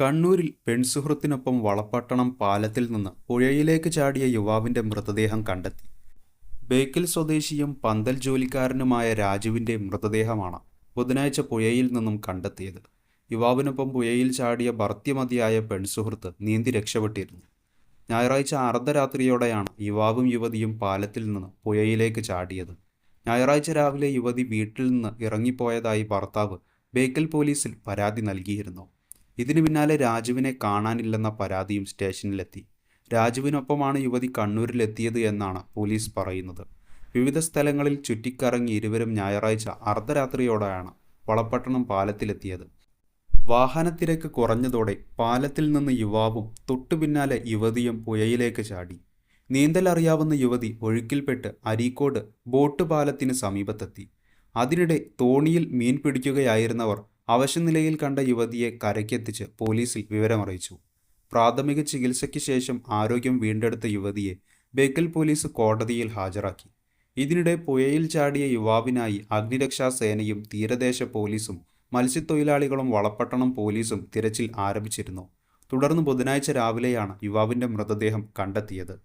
കണ്ണൂരിൽ പെൺസുഹൃത്തിനൊപ്പം വളപ്പട്ടണം പാലത്തിൽ നിന്ന് പുഴയിലേക്ക് ചാടിയ യുവാവിന്റെ മൃതദേഹം കണ്ടെത്തി. ബേക്കൽ സ്വദേശിയും പന്തൽ ജോലിക്കാരനുമായ രാജുവിന്റെ മൃതദേഹമാണ് ബുധനാഴ്ച പുഴയിൽ നിന്നും കണ്ടെത്തിയത്. യുവാവിനൊപ്പം പുഴയിൽ ചാടിയ ഭർത്തിമതിയായ പെൺസുഹൃത്ത് നീന്തി രക്ഷപ്പെട്ടിരുന്നു. ഞായറാഴ്ച അർദ്ധരാത്രിയോടെയാണ് യുവാവും യുവതിയും പാലത്തിൽ നിന്ന് പുഴയിലേക്ക് ചാടിയത്. ഞായറാഴ്ച രാവിലെ യുവതി വീട്ടിൽ നിന്ന് ഇറങ്ങിപ്പോയതായി ഭർത്താവ് ബേക്കൽ പോലീസിൽ പരാതി നൽകിയിരുന്നു. ഇതിനു പിന്നാലെ രാജുവിനെ കാണാനില്ലെന്ന പരാതിയും സ്റ്റേഷനിലെത്തി. രാജുവിനൊപ്പമാണ് യുവതി കണ്ണൂരിലെത്തിയത് എന്നാണ് പോലീസ് പറയുന്നത്. വിവിധ സ്ഥലങ്ങളിൽ ചുറ്റിക്കറങ്ങി ഇരുവരും ഞായറാഴ്ച അർദ്ധരാത്രിയോടെയാണ് വളപട്ടണം പാലത്തിലെത്തിയത്. വാഹനത്തിരക്ക് കുറഞ്ഞതോടെ പാലത്തിൽ നിന്ന് യുവാവും തൊട്ടു പിന്നാലെ യുവതിയും പുഴയിലേക്ക് ചാടി. നീന്തൽ അറിയാവുന്ന യുവതി ഒഴുക്കിൽപ്പെട്ട് അരീക്കോട് ബോട്ട് പാലത്തിന് സമീപത്തെത്തി. അതിനിടെ തോണിയിൽ മീൻ പിടിക്കുകയായിരുന്നവർ അവശനിലയിൽ കണ്ട യുവതിയെ കരയ്ക്കെത്തിച്ച് പോലീസിൽ വിവരമറിയിച്ചു. പ്രാഥമിക ചികിത്സയ്ക്ക് ശേഷം ആരോഗ്യം വീണ്ടെടുത്ത യുവതിയെ ബേക്കൽ പോലീസ് കോടതിയിൽ ഹാജരാക്കി. ഇതിനിടെ പുഴയിൽ ചാടിയ യുവാവിനായി അഗ്നിരക്ഷാ സേനയും തീരദേശ പോലീസും മത്സ്യത്തൊഴിലാളികളും വളപ്പട്ടണം പോലീസും തിരച്ചിൽ ആരംഭിച്ചിരുന്നു. തുടർന്ന് ബുധനാഴ്ച രാവിലെയാണ് യുവാവിന്റെ മൃതദേഹം കണ്ടെത്തിയത്.